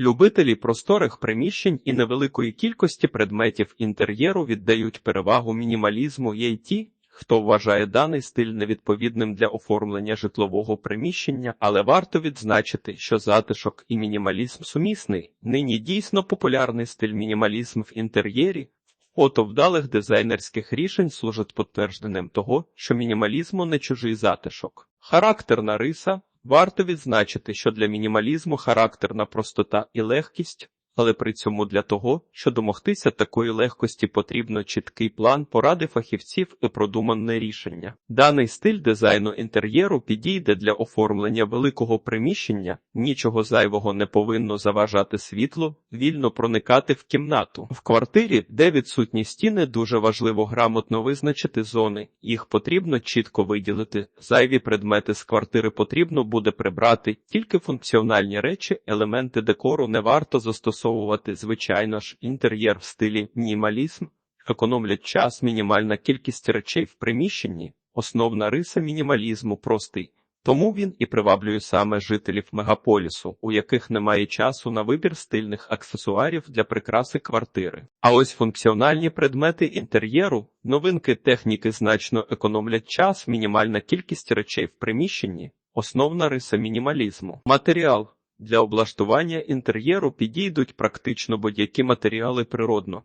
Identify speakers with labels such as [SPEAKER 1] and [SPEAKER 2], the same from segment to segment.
[SPEAKER 1] Любителі просторих приміщень і невеликої кількості предметів інтер'єру віддають перевагу мінімалізму й ті, хто вважає даний стиль невідповідним для оформлення житлового приміщення, але варто відзначити, що затишок і мінімалізм сумісний. Нині дійсно популярний стиль мінімалізм в інтер'єрі. Фото вдалих дизайнерських рішень служить підтвердженням того, що мінімалізму не чужий затишок. Характерна риса Варто відзначити, що для мінімалізму характерна простота і легкість, але при цьому для того, що домогтися такої легкості потрібно чіткий план поради фахівців і продумане рішення. Даний стиль дизайну інтер'єру підійде для оформлення великого приміщення, нічого зайвого не повинно заважати світлу, вільно проникати в кімнату. В квартирі, де відсутні стіни, дуже важливо грамотно визначити зони, їх потрібно чітко виділити. Зайві предмети з квартири потрібно буде прибрати, тільки функціональні речі, елементи декору не варто застосовувати. Звичайно ж, інтер'єр в стилі мінімалізм економлять час, мінімальна кількість речей в приміщенні, основна риса мінімалізму простий. Тому він і приваблює саме жителів мегаполісу, у яких немає часу на вибір стильних аксесуарів для прикраси квартири. А ось функціональні предмети інтер'єру, новинки техніки значно економлять час, мінімальна кількість речей в приміщенні, основна риса мінімалізму. Матеріал для облаштування інтер'єру підійдуть практично будь-які матеріали природно.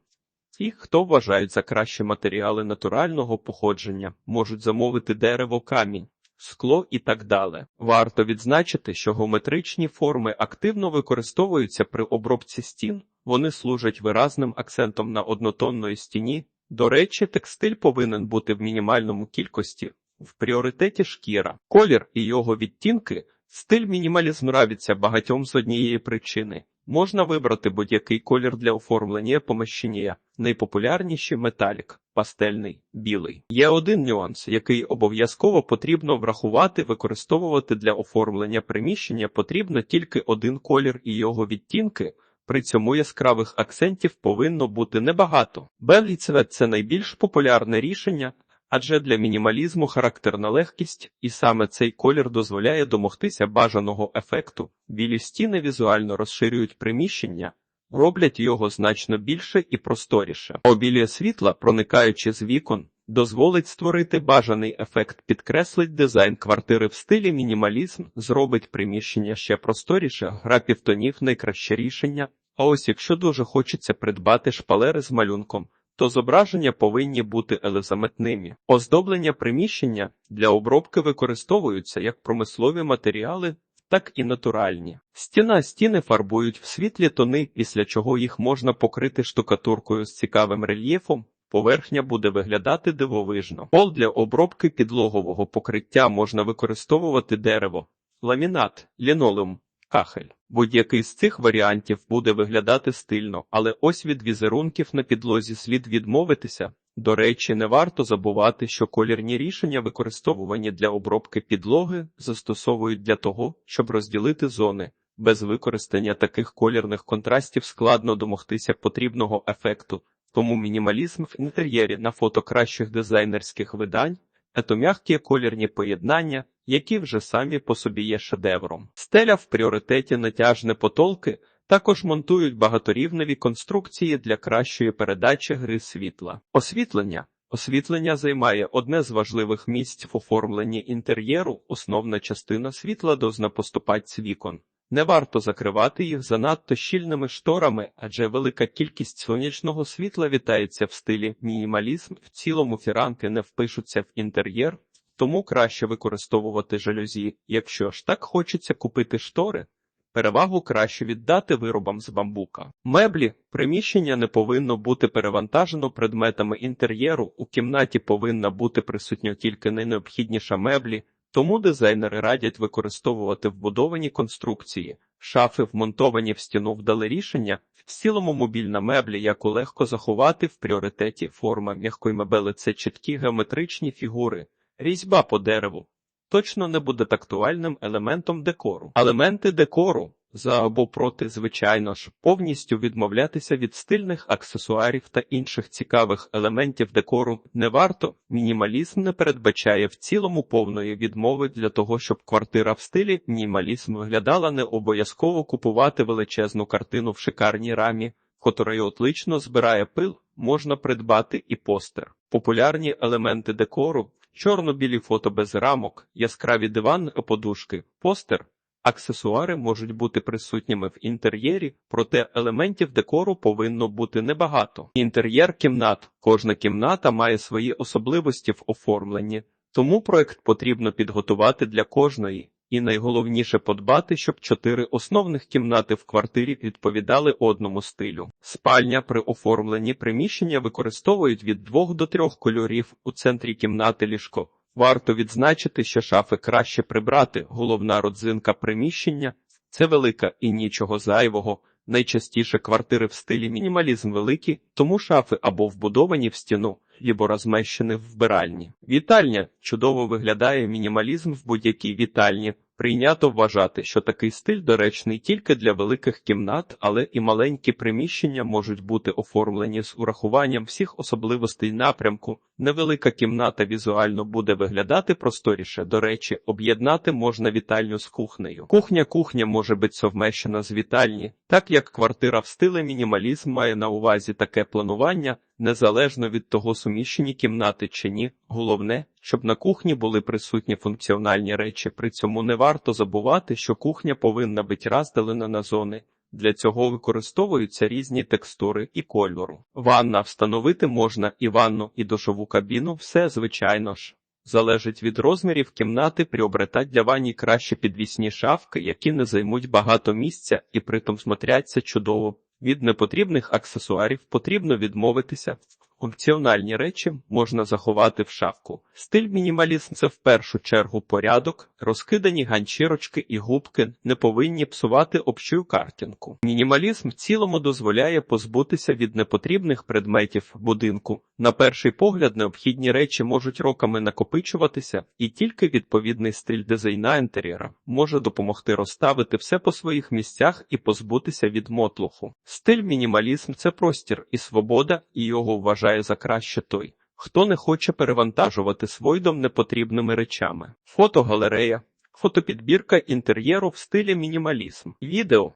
[SPEAKER 1] Ті, хто вважають за кращі матеріали натурального походження, можуть замовити дерево, камінь, скло і так далі. Варто відзначити, що геометричні форми активно використовуються при обробці стін, вони служать виразним акцентом на однотонної стіні. До речі, текстиль повинен бути в мінімальному кількості, в пріоритеті шкіра, колір і його відтінки. Стиль мінімалізм нравиться багатьом з однієї причини. Можна вибрати будь-який колір для оформлення поміщення. Найпопулярніші металік, пастельний, білий. Є один нюанс, який обов'язково потрібно врахувати, використовувати для оформлення приміщення потрібно тільки один колір і його відтінки. При цьому яскравих акцентів повинно бути небагато. Белий цвет – це найбільш популярне рішення, адже для мінімалізму характерна легкість, і саме цей колір дозволяє домогтися бажаного ефекту. Білі стіни візуально розширюють приміщення, роблять його значно більше і просторіше. Обілія світла, проникаючи з вікон, дозволить створити бажаний ефект, підкреслить дизайн квартири в стилі мінімалізм, зробить приміщення ще просторіше, гра півтонів найкраще рішення. А ось якщо дуже хочеться придбати шпалери з малюнком то зображення повинні бути елезаметними. Оздоблення приміщення для обробки використовуються як промислові матеріали, так і натуральні. Стіна стіни фарбують в світлі тони, після чого їх можна покрити штукатуркою з цікавим рельєфом. Поверхня буде виглядати дивовижно. Пол для обробки підлогового покриття можна використовувати дерево, ламінат, лінолеум, кахель. Будь-який з цих варіантів буде виглядати стильно, але ось від візерунків на підлозі слід відмовитися. До речі, не варто забувати, що колірні рішення, використовувані для обробки підлоги, застосовують для того, щоб розділити зони. Без використання таких колірних контрастів складно домогтися потрібного ефекту, тому мінімалізм в інтер'єрі на фото кращих дизайнерських видань, ето м'які колірні поєднання, які вже самі по собі є шедевром. Стеля в пріоритеті натяжне потолки. Також монтують багаторівневі конструкції для кращої передачі гри світла. Освітлення. Освітлення займає одне з важливих місць в оформленні інтер'єру, основна частина світла должна поступати з вікон. Не варто закривати їх занадто щільними шторами, адже велика кількість сонячного світла вітається в стилі мінімалізм. В цілому фіранки не впишуться в інтер'єр, тому краще використовувати жалюзі, якщо ж так хочеться купити штори. Перевагу краще віддати виробам з бамбука. Меблі приміщення не повинно бути перевантажено предметами інтер'єру. У кімнаті повинна бути присутня тільки найнеобхідніша меблі, тому дизайнери радять використовувати вбудовані конструкції, шафи, вмонтовані в стіну вдали рішення. В цілому мобільна меблі, яку легко заховати в пріоритеті форма м'якої мебели це чіткі геометричні фігури. Різьба по дереву точно не буде тактуальним елементом декору. Елементи декору За або проти, звичайно ж, повністю відмовлятися від стильних аксесуарів та інших цікавих елементів декору не варто. Мінімалізм не передбачає в цілому повної відмови для того, щоб квартира в стилі мінімалізм виглядала не обов'язково купувати величезну картину в шикарній рамі, котрої отлично збирає пил, можна придбати і постер. Популярні елементи декору, чорно-білі фото без рамок, яскраві дивани, подушки, постер. Аксесуари можуть бути присутніми в інтер'єрі, проте елементів декору повинно бути небагато. Інтер'єр кімнат. Кожна кімната має свої особливості в оформленні, тому проект потрібно підготувати для кожної. І найголовніше подбати, щоб чотири основних кімнати в квартирі відповідали одному стилю. Спальня при оформленні приміщення використовують від двох до трьох кольорів у центрі кімнати ліжко. Варто відзначити, що шафи краще прибрати. Головна родзинка приміщення це велика і нічого зайвого. Найчастіше квартири в стилі мінімалізм великі, тому шафи або вбудовані в стіну, або розмещені в вбиральні. Вітальня чудово виглядає мінімалізм в будь-якій вітальні. Прийнято вважати, що такий стиль доречний тільки для великих кімнат, але і маленькі приміщення можуть бути оформлені з урахуванням всіх особливостей напрямку. Невелика кімната візуально буде виглядати просторіше. До речі, об'єднати можна вітальню з кухнею. Кухня кухня може бути совмещена з вітальні, так як квартира в стилі мінімалізм має на увазі таке планування, незалежно від того, суміщені кімнати чи ні. Головне, щоб на кухні були присутні функціональні речі. При цьому не варто забувати, що кухня повинна бути розділена на зони. Для цього використовуються різні текстури і кольору. Ванна встановити можна і ванну, і душову кабіну, все звичайно ж. Залежить від розмірів кімнати, приобретать для ванні краще підвісні шафки, які не займуть багато місця і притом смотряться чудово. Від непотрібних аксесуарів потрібно відмовитися. Функціональні речі можна заховати в шафку. Стиль мінімалізм це в першу чергу порядок, розкидані ганчірочки і губки не повинні псувати общу картинку. Мінімалізм в цілому дозволяє позбутися від непотрібних предметів будинку. На перший погляд, необхідні речі можуть роками накопичуватися, і тільки відповідний стиль дизайна інтер'єра може допомогти розставити все по своїх місцях і позбутися від мотлуху. Стиль мінімалізм це простір і свобода, і його вважає за краще той, хто не хоче перевантажувати свій дом непотрібними речами. Фотогалерея. Фотопідбірка інтер'єру в стилі мінімалізм. Відео